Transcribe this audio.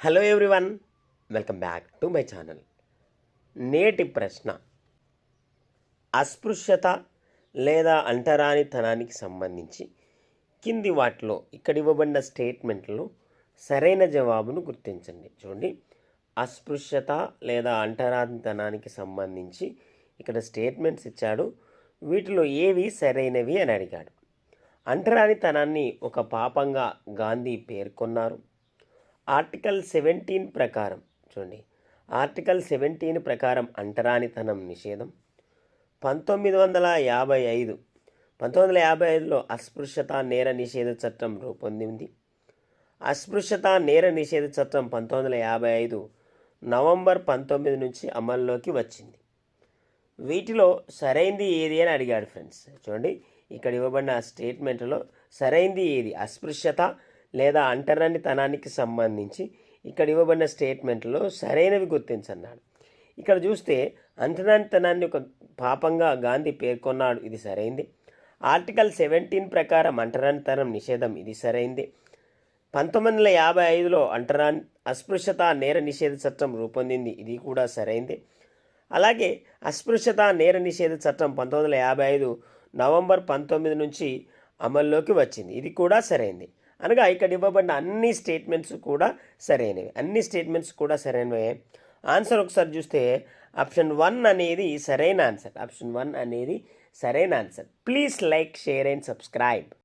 Hello everyone welcome back to my channel నేటి ప్రశ్న. అస్పృశ్యత లేదా అంటరానితనానికి సంబంధించి కింది వాటిలో ఇక్కడ ఇవ్వబడిన స్టేట్మెంట్లో సరైన జవాబును గుర్తించండి. చూడండి. అస్పృశ్యత లేదా అంటరానితనానికి సంబంధించి ఇక్కడ స్టేట్మెంట్స్ ఇచ్చాడు. వీటిలో ఏవి సరైనవి అని అడిగాడు. అంటరానితనాన్ని ఒక పాపంగా గాంధీ పేర్కొన్నారు. ఆర్టికల్ సెవెంటీన్ ప్రకారం చూడండి. ఆర్టికల్ సెవెంటీన్ ప్రకారం అంటరానితనం నిషేధం. పంతొమ్మిది వందల యాభై ఐదు పంతొమ్మిది వందల యాభై ఐదులో అస్పృశ్యత నేర నిషేధ చట్టం రూపొందింది. అస్పృశ్యత నేర నిషేధ చట్టం పంతొమ్మిది వందల యాభై ఐదు నవంబర్ పంతొమ్మిది నుంచి అమల్లోకి వచ్చింది. వీటిలో సరైంది ఏది అని అడిగాడు ఫ్రెండ్స్. చూడండి ఇక్కడ ఇవ్వబడిన స్టేట్మెంట్లో సరైంది ఏది? అస్పృశ్యత లేదా అంటరానితనానికి సంబంధించి ఇక్కడ ఇవ్వబడిన స్టేట్మెంట్లో సరైనవి గుర్తించన్నాడు. ఇక్కడ చూస్తే అంటరానితనాన్ని ఒక పాపంగా గాంధీ పేర్కొన్నాడు ఇది సరైంది. ఆర్టికల్ సెవెంటీన్ ప్రకారం అంటరానితనం నిషేధం ఇది సరైంది. పంతొమ్మిది వందల యాభై ఐదులో అంటరా అస్పృశ్యత నేర నిషేధ చట్టం రూపొందింది ఇది కూడా సరైంది. అలాగే అస్పృశ్యత నేర నిషేధ చట్టం పంతొమ్మిది వందల యాభై ఐదు నవంబర్ పంతొమ్మిది నుంచి అమల్లోకి వచ్చింది ఇది కూడా సరైంది. అనగా ఇక్కడ ఇవ్వబడిన అన్ని స్టేట్మెంట్స్ కూడా సరైనవి. అన్ని స్టేట్మెంట్స్ కూడా సరైనవే. ఆన్సర్ ఒకసారి చూస్తే ఆప్షన్ వన్ అనేది సరైన ఆన్సర్ ఆప్షన్ వన్ అనేది సరైన answer please like share and subscribe